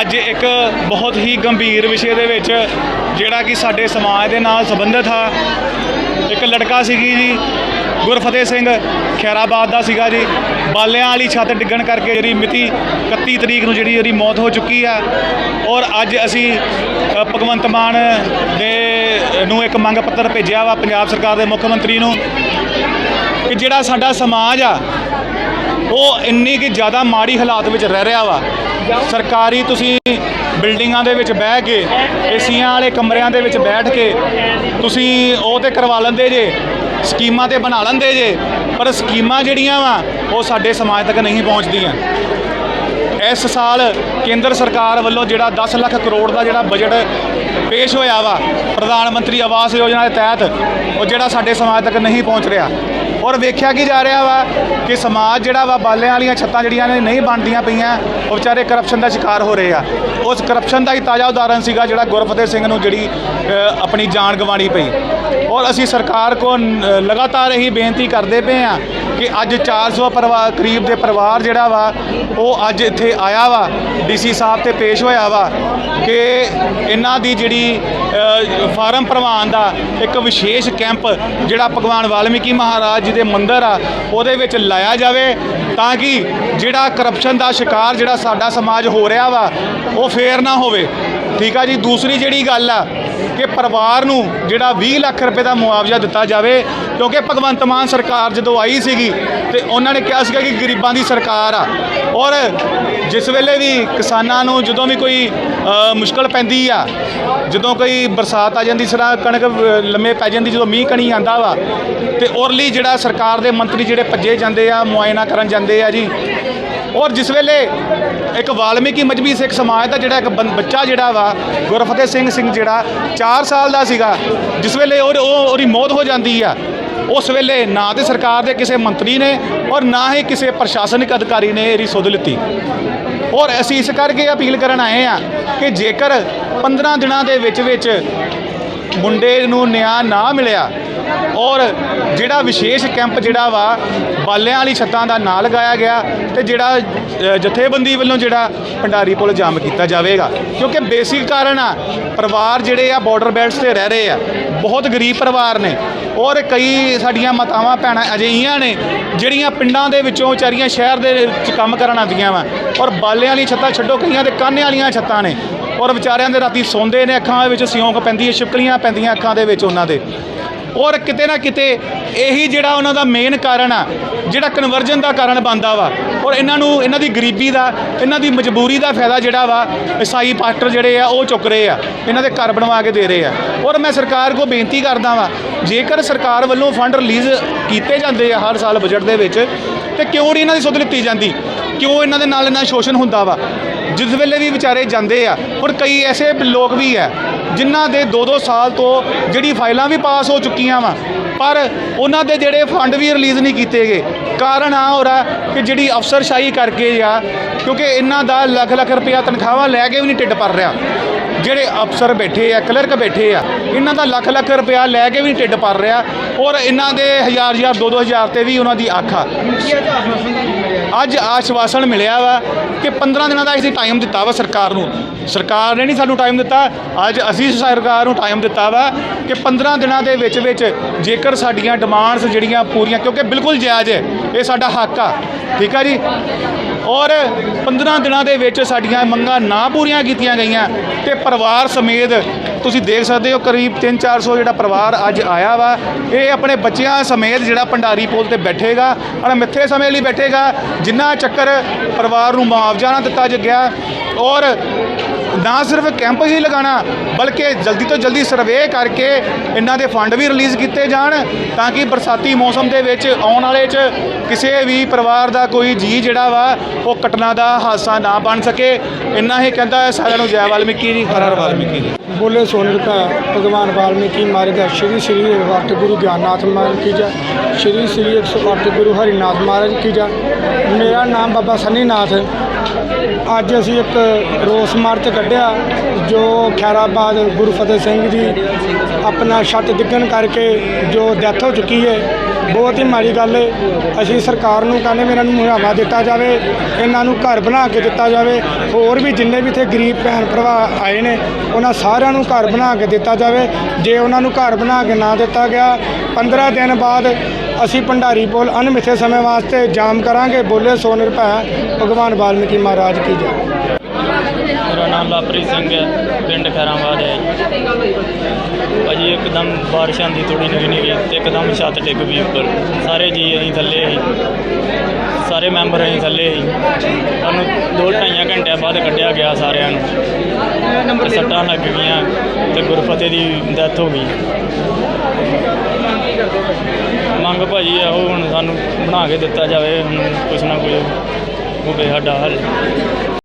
ਅੱਜ ਇੱਕ ਬਹੁਤ ਹੀ ਗੰਭੀਰ ਵਿਸ਼ੇ ਦੇ ਵਿੱਚ ਜਿਹੜਾ ਕਿ ਸਾਡੇ ਸਮਾਜ ਦੇ ਨਾਲ ਸੰਬੰਧਿਤ ਆ। ਇੱਕ ਲੜਕਾ ਸੀਗੀ ਜੀ, ਗੁਰਫਤਿਹ ਸਿੰਘ ਖੈਰਾਬਾਦ ਦਾ ਸੀਗਾ ਜੀ। ਬਾਲਿਆਂ ਵਾਲੀ ਛੱਤ ਡਿੱਗਣ ਕਰਕੇ ਜਿਹੜੀ ਮਿਤੀ 31 ਤਰੀਕ ਨੂੰ ਜਿਹੜੀ ਉਹਦੀ ਮੌਤ ਹੋ ਚੁੱਕੀ ਆ। ਔਰ ਅੱਜ ਅਸੀਂ ਭਗਵੰਤ ਮਾਨ ਦੇ ਨੂੰ ਇੱਕ ਮੰਗ ਪੱਤਰ ਭੇਜਿਆ ਵਾ ਪੰਜਾਬ ਸਰਕਾਰ ਦੇ ਮੁੱਖ ਮੰਤਰੀ ਨੂੰ ਕਿ ਜਿਹੜਾ ਸਾਡਾ ਸਮਾਜ ਆ, ਉਹ ਇੰਨੀ ਕਿ ਜ਼ਿਆਦਾ ਮਾੜੀ ਹਾਲਾਤ ਵਿੱਚ ਰਹਿ ਰਿਹਾ ਵਾ। ਸਰਕਾਰੀ ਤੁਸੀਂ ਬਿਲਡਿੰਗਾਂ ਦੇ ਵਿੱਚ ਬਹਿ ਕੇ, ਏਸੀਆਂ ਵਾਲੇ ਕਮਰਿਆਂ ਦੇ ਵਿੱਚ ਬੈਠ ਕੇ, ਤੁਸੀਂ ਉਹ ਤੇ ਕਰਵਾ ਲੈਂਦੇ ਜੇ, ਸਕੀਮਾਂ ਤੇ ਬਣਾ ਲੈਂਦੇ ਜੇ, ਪਰ ਸਕੀਮਾਂ ਜਿਹੜੀਆਂ ਵਾ, ਉਹ ਸਾਡੇ ਸਮਾਜ ਤੱਕ ਨਹੀਂ ਪਹੁੰਚਦੀਆਂ। ਇਸ ਸਾਲ ਕੇਂਦਰ ਸਰਕਾਰ ਵੱਲੋਂ ਜਿਹੜਾ 10 ਲੱਖ ਕਰੋੜ ਦਾ ਜਿਹੜਾ ਬਜਟ ਪੇਸ਼ ਹੋਇਆ ਵਾ, ਪ੍ਰਧਾਨ ਮੰਤਰੀ ਆਵਾਸ ਯੋਜਨਾ ਦੇ ਤਹਿਤ, ਉਹ ਜਿਹੜਾ ਸਾਡੇ ਸਮਾਜ ਤੱਕ ਨਹੀਂ ਪਹੁੰਚ ਰਿਹਾ। ਔਰ ਵੇਖਿਆ ਕੀ ਜਾ ਰਿਹਾ ਵਾ ਕਿ ਸਮਾਜ ਜਿਹੜਾ ਵਾ ਬਾਲਿਆਂ ਵਾਲੀਆਂ ਛੱਤਾਂ ਜਿਹੜੀਆਂ ਨੇ ਨਹੀਂ ਬਣਦੀਆਂ ਪਈਆਂ, ਉਹ ਵਿਚਾਰੇ ਕਰਪਸ਼ਨ ਦਾ ਸ਼ਿਕਾਰ ਹੋ ਰਹੇ ਆ। ਉਸ ਕਰਪਸ਼ਨ ਦਾ ਹੀ ਤਾਜ਼ਾ ਉਦਾਹਰਨ ਸੀਗਾ ਜਿਹੜਾ ਗੁਰਫਤਿਹ ਸਿੰਘ ਨੂੰ ਜਿਹੜੀ ਆਪਣੀ ਜਾਨ ਗਵਾਣੀ ਪਈ। ਔਰ ਅਸੀਂ ਸਰਕਾਰ ਕੋ ਲਗਾਤਾਰ ਇਹੀ ਬੇਨਤੀ ਕਰਦੇ ਪਏ ਆ ਕਿ ਅੱਜ 400 ਪਰਿਵਾਰ ਕਰੀਬ ਦੇ ਪਰਿਵਾਰ ਜਿਹੜਾ ਵਾ, ਉਹ ਅੱਜ ਇੱਥੇ ਆਇਆ ਵਾ ਡੀਸੀ ਸਾਹਿਬ ਤੇ ਪੇਸ਼ ਹੋਇਆ ਵਾ, ਕਿ ਇਹਨਾਂ ਦੀ ਜਿਹੜੀ ਫਾਰਮ ਪ੍ਰਵਾਨ ਦਾ ਇੱਕ ਵਿਸ਼ੇਸ਼ ਕੈਂਪ ਜਿਹੜਾ ਭਗਵਾਨ ਵਾਲਮੀਕੀ ਮਹਾਰਾਜ ਜੀ ਦੇ ਮੰਦਿਰ ਆ, ਉਹਦੇ ਵਿੱਚ ਲਾਇਆ ਜਾਵੇ, ਤਾਂ ਕਿ ਜਿਹੜਾ ਕਰਪਸ਼ਨ ਦਾ ਸ਼ਿਕਾਰ ਜਿਹੜਾ ਸਾਡਾ ਸਮਾਜ ਹੋ ਰਿਹਾ ਵਾ, ਉਹ ਫੇਰ ਨਾ ਹੋਵੇ। ਠੀਕ ਆ ਜੀ? ਦੂਸਰੀ ਜਿਹੜੀ ਗੱਲ ਆ ਕਿ ਪਰਿਵਾਰ ਨੂੰ ਜਿਹੜਾ 20 ਲੱਖ ਰੁਪਏ ਦਾ ਮੁਆਵਜ਼ਾ ਦਿੱਤਾ ਜਾਵੇ, ਕਿਉਂਕਿ ਭਗਵੰਤ ਮਾਨ ਸਰਕਾਰ ਜਦੋਂ ਆਈ ਸੀਗੀ ਤੇ ਉਹਨਾਂ ਨੇ ਕਿਹਾ ਸੀਗਾ ਕਿ ਗਰੀਬਾਂ ਦੀ ਸਰਕਾਰ ਆ। ਔਰ ਜਿਸ ਵੇਲੇ ਵੀ ਕਿਸਾਨਾਂ ਨੂੰ ਜਦੋਂ ਵੀ ਕੋਈ ਮੁਸ਼ਕਲ ਪੈਂਦੀ ਆ, ਜਦੋਂ ਕੋਈ ਬਰਸਾਤ ਆ ਜਾਂਦੀ, ਸਰਾ ਕਣਕ ਲੰਮੇ ਪੈ ਜਾਂਦੀ, ਜਦੋਂ ਮੀਂਹ ਕਣੀ ਆਂਦਾ ਵਾ, ਤੇ ਔਰਲੀ ਜਿਹੜਾ ਸਰਕਾਰ ਦੇ ਮੰਤਰੀ ਜਿਹੜੇ ਭੱਜੇ ਜਾਂਦੇ ਆ, ਮੁਆਇਨਾ ਕਰਨ ਜਾਂਦੇ ਆ ਜੀ ਔਰ ਜਿਸ ਵੇਲੇ ਇੱਕ ਵਾਲਮੀਕੀ ਮਜਬੀ ਸਿੱਖ ਸਮਾਜ ਦਾ ਜਿਹੜਾ ਇੱਕ ਬੱਚਾ ਜਿਹੜਾ ਵਾ, ਗੁਰਫਤਿਹ ਸਿੰਘ ਸਿੰਘ ਜਿਹੜਾ 4 ਸਾਲ ਦਾ ਸੀਗਾ, ਜਿਸ ਵੇਲੇ ਉਹ, ਉਹ- ਉਹਦੀ ਮੌਤ ਹੋ ਜਾਂਦੀ ਆ, ਉਸ ਵੇਲੇ ਨਾ ਤੇ ਸਰਕਾਰ ਦੇ ਕਿਸੇ ਮੰਤਰੀ ਨੇ ਔਰ ਨਾ ਹੀ ਕਿਸੇ ਪ੍ਰਸ਼ਾਸਨਿਕ ਅਧਿਕਾਰੀ ਨੇ ਇਹਦੀ ਸੁਧ ਲਿੱਤੀ। ਔਰ ਅਸੀਂ ਇਸ ਕਰਕੇ ਅਪੀਲ ਕਰਨ ਆਏ ਆ ਕਿ ਜੇਕਰ 15 ਦਿਨਾਂ ਦੇ ਵਿੱਚ ਵਿੱਚ ਮੁੰਡੇ ਨੂੰ ਨਿਆਂ ਨਾ ਮਿਲਿਆ ਔਰ ਜਿਹੜਾ ਵਿਸ਼ੇਸ਼ ਕੈਂਪ ਜਿਹੜਾ ਵਾ, ਬਾਲਿਆਂ ਵਾਲੀ ਛੱਤਾਂ ਦਾ ਨਾਂ ਲਗਾਇਆ ਗਿਆ ਤੇ ਜਿਹੜਾ ਜਥੇਬੰਦੀ ਵੱਲੋਂ ਜਿਹੜਾ ਭੰਡਾਰੀ ਪੁਲ ਜਾਮ ਕੀਤਾ ਜਾਵੇਗਾ। ਕਿਉਂਕਿ ਬੇਸਿਕ ਕਾਰਨ ਆ, ਪਰਿਵਾਰ ਜਿਹੜੇ ਆ ਬਾਰਡਰ ਬੈਲਟਸ ਤੇ ਰਹਿ ਰਹੇ ਆ। ਬਹੁਤ ਗਰੀਬ ਪਰਿਵਾਰ ਨੇ। ਔਰ ਕਈ ਸਾਡੀਆਂ ਮਾਤਾਵਾਂ ਭੈਣਾਂ ਅਜਿਹੀਆਂ ਨੇ, ਜਿਹੜੀਆਂ ਪਿੰਡਾਂ ਦੇ ਵਿੱਚੋਂ ਵਿਚਾਰੀਆਂ ਸ਼ਹਿਰ ਦੇ ਵਿੱਚ ਕੰਮ ਕਰਨ ਆਉਂਦੀਆਂ ਵਾ। ਔਰ ਬਾਲਿਆਂ ਵਾਲੀ ਛੱਤਾਂ ਛੱਡੋ, ਕਈਆਂ ਦੇ ਕਾਨੇ ਵਾਲੀਆਂ ਛੱਤਾਂ ਨੇ। ਔਰ ਵਿਚਾਰਿਆਂ ਦੇ ਰਾਤੀ ਸੌਂਦੇ ਨੇ ਅੱਖਾਂ ਦੇ ਵਿੱਚ, ਸਿਉਂਕ ਪੈਂਦੀ ਹੈ, ਛਿਪਕਲੀਆਂ ਪੈਂਦੀਆਂ ਅੱਖਾਂ ਦੇ ਵਿੱਚ ਉਹਨਾਂ ਦੇ। ਔਰ ਕਿਤੇ ਨਾ ਕਿਤੇ ਇਹੀ ਜਿਹੜਾ ਉਹਨਾਂ ਦਾ ਮੇਨ ਕਾਰਨ ਆ, ਜਿਹੜਾ ਕਨਵਰਜਨ ਦਾ ਕਾਰਨ ਬਣਦਾ ਵਾ। ਔਰ ਇਹਨਾਂ ਨੂੰ, ਇਹਨਾਂ ਦੀ ਗਰੀਬੀ ਦਾ, ਇਹਨਾਂ ਦੀ ਮਜਬੂਰੀ ਦਾ ਫਾਇਦਾ ਜਿਹੜਾ ਵਾ ਈਸਾਈ ਪਾਸਟਰ ਜਿਹੜੇ ਆ, ਉਹ ਚੁੱਕ ਰਹੇ ਆ। ਇਹਨਾਂ ਦੇ ਘਰ ਬਣਵਾ ਕੇ ਦੇ ਰਹੇ ਆ। ਔਰ ਮੈਂ ਸਰਕਾਰ ਕੋ ਬੇਨਤੀ ਕਰਦਾ ਵਾਂ, ਜੇਕਰ ਸਰਕਾਰ ਵੱਲੋਂ ਫੰਡ ਰਿਲੀਜ਼ ਕੀਤੇ ਜਾਂਦੇ ਆ ਹਰ ਸਾਲ ਬਜਟ ਦੇ ਵਿੱਚ, ਤੇ ਕਿਉਂ ਨਹੀਂ ਇਹਨਾਂ ਦੀ ਸੁਧ ਲਿੱਤੀ ਜਾਂਦੀ? ਕਿਉਂ ਇਹਨਾਂ ਦੇ ਨਾਲ ਇਹਨਾਂ ਸ਼ੋਸ਼ਣ ਹੁੰਦਾ ਵਾ? ਜਿਸ ਵੇਲੇ ਵੀ ਵਿਚਾਰੇ ਜਾਂਦੇ ਆ ਹੁਣ ਕਈ ਐਸੇ ਲੋਕ ਵੀ ਆ ਜਿਨ੍ਹਾਂ ਦੇ 2-2 ਸਾਲ ਤੋਂ ਜਿਹੜੀ ਫਾਈਲਾਂ ਵੀ ਪਾਸ ਹੋ ਚੁੱਕੀਆਂ ਵਾ, ਪਰ ਉਹਨਾਂ ਦੇ ਜਿਹੜੇ ਫੰਡ ਵੀ ਰਿਲੀਜ਼ ਨਹੀਂ ਕੀਤੇ ਗਏ। ਕਾਰਨ ਆ ਹੋ ਰਿਹਾ ਕਿ ਜਿਹੜੀ ਅਫਸਰਸ਼ਾਹੀ ਕਰਕੇ ਆ, ਕਿਉਂਕਿ ਇਹਨਾਂ ਦਾ ਲੱਖ ਲੱਖ ਰੁਪਇਆ ਤਨਖਾਹਾਂ ਲੈ ਕੇ ਵੀ ਨਹੀਂ ਢਿੱਡ ਭਰ ਰਿਹਾ। ਜਿਹੜੇ ਅਫਸਰ ਬੈਠੇ ਆ, ਕਲਰਕ ਬੈਠੇ ਆ, ਇਹਨਾਂ ਦਾ ਲੱਖ ਲੱਖ ਰੁਪਇਆ ਲੈ ਕੇ ਵੀ ਨਹੀਂ ਢਿੱਡ ਭਰ ਰਿਹਾ ਔਰ ਇਹਨਾਂ ਦੇ ਹਜ਼ਾਰ ਹਜ਼ਾਰ ਦੋ ਦੋ ਹਜ਼ਾਰ ਤੇ ਵੀ ਉਹਨਾਂ ਦੀ ਅੱਖ ਆ। ਅੱਜ ਆਸ਼ਵਾਸਨ ਮਿਲਿਆ ਵਾ ਕਿ 15 ਦਿਨਾਂ ਦਾ ਅਸੀਂ ਟਾਈਮ ਦਿੱਤਾ ਵਾ ਸਰਕਾਰ ਨੂੰ। ਸਰਕਾਰ ਨੇ ਨਹੀਂ ਸਾਨੂੰ ਟਾਈਮ ਦਿੱਤਾ, ਅੱਜ ਅਸੀਂ ਸਰਕਾਰ ਨੂੰ ਟਾਈਮ ਦਿੱਤਾ ਵਾ ਕਿ 15 ਦਿਨਾਂ ਦੇ ਵਿੱਚ ਵਿੱਚ ਜੇਕਰ ਸਾਡੀਆਂ ਡਿਮਾਂਡਸ ਜਿਹੜੀਆਂ ਪੂਰੀਆਂ, ਕਿਉਂਕਿ ਬਿਲਕੁਲ ਜਾਇਜ਼ ਹੈ, ਇਹ ਸਾਡਾ ਹੱਕ ਆ, ਠੀਕ ਆ ਜੀ? ਔਰ 15 ਦਿਨਾਂ ਦੇ ਵਿੱਚ ਸਾਡੀਆਂ ਮੰਗਾਂ ਨਾ ਪੂਰੀਆਂ ਕੀਤੀਆਂ ਗਈਆਂ ਤੇ ਪਰਿਵਾਰ ਸਮੇਤ ਤੁਸੀਂ ਦੇਖ ਸਕਦੇ ਹੋ, ਕਰੀਬ 3-400 ਜਿਹੜਾ ਪਰਿਵਾਰ ਅੱਜ ਆਇਆ ਵਾ। ਇਹ ਆਪਣੇ ਬੱਚਿਆਂ ਸਮੇਤ ਜਿਹੜਾ ਭੰਡਾਰੀ ਪੁਲ ਤੇ ਬੈਠੇਗਾ ਔਰ ਮਿੱਥੇ ਸਮੇਂ ਲਈ ਬੈਠੇਗਾ, ਜਿੰਨਾ ਚੱਕਰ ਪਰਿਵਾਰ ਨੂੰ ਮੁਆਵਜ਼ਾ ਨਾ ਦਿੱਤਾ ਜ ਗਿਆ। ਔਰ ਨਾ ਸਿਰਫ ਕੈਂਪ ਹੀ ਲਗਾਣਾ, ਬਲਕਿ ਜਲਦੀ ਤੋਂ ਜਲਦੀ ਸਰਵੇ ਕਰਕੇ ਇਹਨਾਂ ਦੇ ਫੰਡ ਵੀ ਰਿਲੀਜ਼ ਕੀਤੇ ਜਾਣ ਤਾਂ ਕਿ ਬਰਸਾਤੀ ਮੌਸਮ ਦੇ ਵਿੱਚ ਆਉਣ ਵਾਲੇ 'ਚ ਕਿਸੇ ਵੀ ਪਰਿਵਾਰ ਦਾ ਕੋਈ ਜੀ ਜਿਹੜਾ ਵਾ, ਉਹ ਕਟਨਾ ਦਾ ਹਾਦਸਾ ਨਾ ਬਣ ਸਕੇ। ਇੰਨਾ ਹੀ ਕਹਿੰਦਾ ਹੈ ਸਾਰਿਆਂ ਨੂੰ, ਜੈ ਵਾਲਮੀਕੀ ਜੀ, ਹਰ ਹਰ ਵਾਲਮੀਕੀ ਜੀ। ਬੋਲੇ ਸੋਨਰ ਕਾ ਭਗਵਾਨ ਵਾਲਮੀਕੀ ਮਾਰਗ ਸ਼੍ਰੀ ਸ਼੍ਰੀ ਵਕਤ ਗੁਰੂ ਗਿਆਨਨਾਥ ਮਹਾਰਾਜ ਕੀ ਜਾ, ਸ਼੍ਰੀ ਸ਼੍ਰੀ 108 ਗੁਰੂ ਹਰੀਨਾਥ ਮਹਾਰਾਜ ਕੀ ਜਾ। ਮੇਰਾ ਨਾਮ ਬਾਬਾ ਸੰਨੀ ਨਾਥ ਅੱਜ ਅਸੀਂ ਇੱਕ ਰੋਸ ਮਾਰਚ ਕੱਢਿਆ, ਜੋ ਖੈਰਾਬਾਦ ਗੁਰੂ ਫਤਿਹ ਸਿੰਘ ਜੀ ਆਪਣਾ ਛੱਤ ਡਿੱਗਣ ਕਰਕੇ ਜੋ ਡੈਥ ਹੋ ਚੁੱਕੀ ਹੈ ਬਹੁਤ ਹੀ ਮਾੜੀ ਗੱਲ ਹੈ ਅਸੀਂ ਸਰਕਾਰ ਨੂੰ ਕਹਿੰਦੇ ਵੀ ਇਹਨਾਂ ਨੂੰ ਮੁਹਾਵਾ ਦਿੱਤਾ ਜਾਵੇ, ਇਹਨਾਂ ਨੂੰ ਘਰ ਬਣਾ ਕੇ ਦਿੱਤਾ ਜਾਵੇ। ਹੋਰ ਵੀ ਜਿੰਨੇ ਵੀ ਇੱਥੇ ਗਰੀਬ ਭੈਣ ਭਰਾ ਆਏ ਨੇ, ਉਹਨਾਂ ਸਾਰਿਆਂ ਨੂੰ ਘਰ ਬਣਾ ਕੇ ਦਿੱਤਾ ਜਾਵੇ। ਜੇ ਉਹਨਾਂ ਨੂੰ ਘਰ ਬਣਾ ਕੇ ਨਾ ਦਿੱਤਾ ਗਿਆ 15 ਦਿਨ ਬਾਅਦ ਅਸੀਂ ਭੰਡਾਰੀ ਪੁਲ ਅਣਮਿੱਥੇ ਸਮੇਂ ਵਾਸਤੇ ਜਾਮ ਕਰਾਂਗੇ। ਬੋਲੇ ਸੋ ਨਿਰਭੈ ਭਗਵਾਨ ਵਾਲਮੀਕੀ ਮਹਾਰਾਜ ਕੀ ਜੈ। ਮੇਰਾ ਨਾਮ ਲਵਪ੍ਰੀਤ ਸਿੰਘ ਹੈ, ਪਿੰਡ ਖੈਰਾਬਾਦ ਹੈ ਭਾਜੀ, ਇੱਕਦਮ ਬਾਰਿਸ਼ ਆਂਦੀ ਥੋੜੀ ਨਿੱਘੀ ਨਿੱਘੀ ਤੇ ਇੱਕਦਮ ਛੱਤ ਡਿੱਗ ਪਈ ਉੱਪਰ। ਸਾਰੇ ਜੀ ਅਸੀਂ ਥੱਲੇ ਸੀ। ਸਾਰੇ ਮੈਂਬਰ ਅਸੀਂ ਥੱਲੇ ਸੀ। ਸਾਨੂੰ ਦੋ ਢਾਈਆਂ ਘੰਟਿਆਂ ਬਾਅਦ ਕੱਢਿਆ ਗਿਆ ਸਾਰਿਆਂ ਨੂੰ। ਤੇ ਸੱਟਾਂ ਲੱਗ ਗਈਆਂ ਤੇ ਗੁਰਫਤਿਹ ਦੀ ਡੈਥ ਹੋ ਗਈ। ਮੰਗ ਭਾਜੀ ਇਹੋ ਹੁਣ ਸਾਨੂੰ ਬਣਾ ਕੇ ਦਿੱਤਾ ਜਾਵੇ, ਹੁਣ ਕੁਛ ਨਾ ਕੁਛ ਹੋਵੇ ਸਾਡਾ ਹੱਲ।